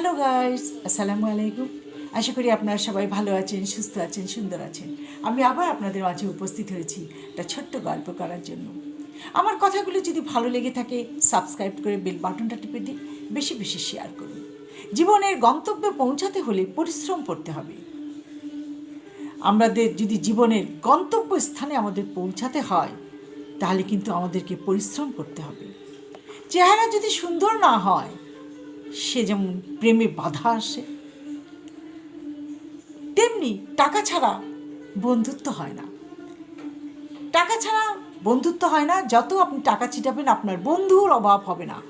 Hello guys আসসালামু আলাইকুম আশা করি আপনারা সবাই ভালো আছেন, সুস্থ আছেন, সুন্দর আছেন। আমি আবার আপনাদের মাঝে উপস্থিত হয়েছি একটা ছোট্ট গল্প করার জন্য। আমার কথাগুলো যদি ভালো লেগে থাকে সাবস্ক্রাইব করে বেল বাটনটা টিপে দিন। বেশি বেশি শেয়ার করুন। জীবনের গন্তব্যে পৌঁছাতে হলে পরিশ্রম করতে হবে। আমাদের যদি জীবনের গন্তব্য স্থানে আমাদের পৌঁছাতে হয়, তাহলে কিন্তু আমাদেরকে পরিশ্রম করতে হবে। চেহারা যদি সুন্দর না হয় সে যেমন প্রেমে বাধা আসে, তেমনি টাকা ছাড়া বন্ধুত্ব হয় না। টাকা ছাড়া বন্ধুত্ব হয় না, যত আপনি টাকা ছিটাবেন আপনার বন্ধুর অভাব হবে না।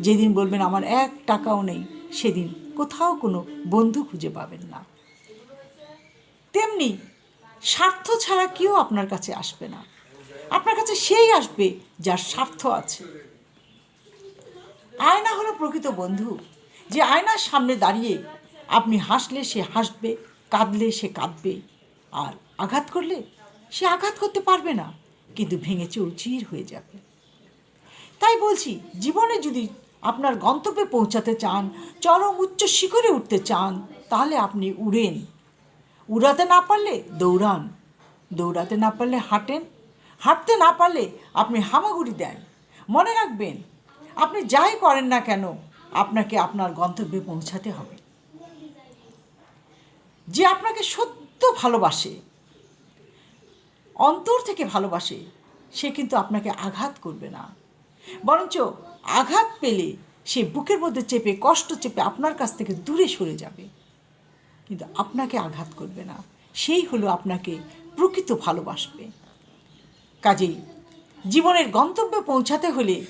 যেদিন বলবেন, আমার এক টাকাও নেই, সেদিন কোথাও কোনো বন্ধু খুঁজে পাবেন না। তেমনি স্বার্থ ছাড়া কেউ আপনার কাছে আসবে না। আপনার কাছে সেই আসবে যার স্বার্থ আছে। আয়না হলো প্রকৃত বন্ধু। যে আয়নার সামনে দাঁড়িয়ে আপনি হাসলে সে হাসবে, কাঁদলে সে কাঁদবে। আর আঘাত করলে সে আঘাত করতে পারবে না, কিন্তু ভেঙে চৌচির হয়ে যাবে। তাই বলছি, জীবনে যদি আপনার গন্তব্যে পৌঁছাতে চান, চরম উচ্চ শিখরে উঠতে চান, তাহলে আপনি উড়েন। উড়াতে না পারলে দৌড়ান। দৌড়াতে না পারলে হাঁটেন। হাঁটতে না পারলে আপনি হামাগুড়ি দেন। মনে রাখবেন আপনি যাই করেন না কেন, আপনাকে আপনার গন্তব্যে পৌঁছাতে হবে। যে আপনাকে সত্য ভালোবাসে, অন্তর থেকে ভালোবাসে, সে কিন্তু আপনাকে আঘাত করবে না। বরঞ্চ আঘাত পেলে সে বুকের মধ্যে চেপে, কষ্ট চেপে আপনার কাছ থেকে দূরে সরে যাবে। কিন্তু আপনাকে আঘাত করবে না, সেই হলো আপনাকে প্রকৃত ভালোবাসবে। কাজেই জীবনের গন্তব্যে পৌঁছাতে হলে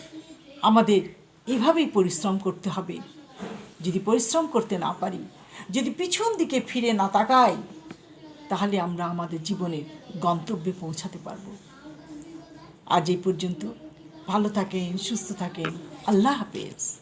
আমাদের এভাবেই পরিশ্রম করতে হবে। যদি পরিশ্রম করতে না পারি, যদি পিছন দিকে ফিরে না তাকাই, তাহলে আমরা আমাদের জীবনের গন্তব্যে পৌঁছাতে পারব। আজ এই পর্যন্ত। ভালো থাকেন, সুস্থ থাকেন। আল্লাহ হাফেজ।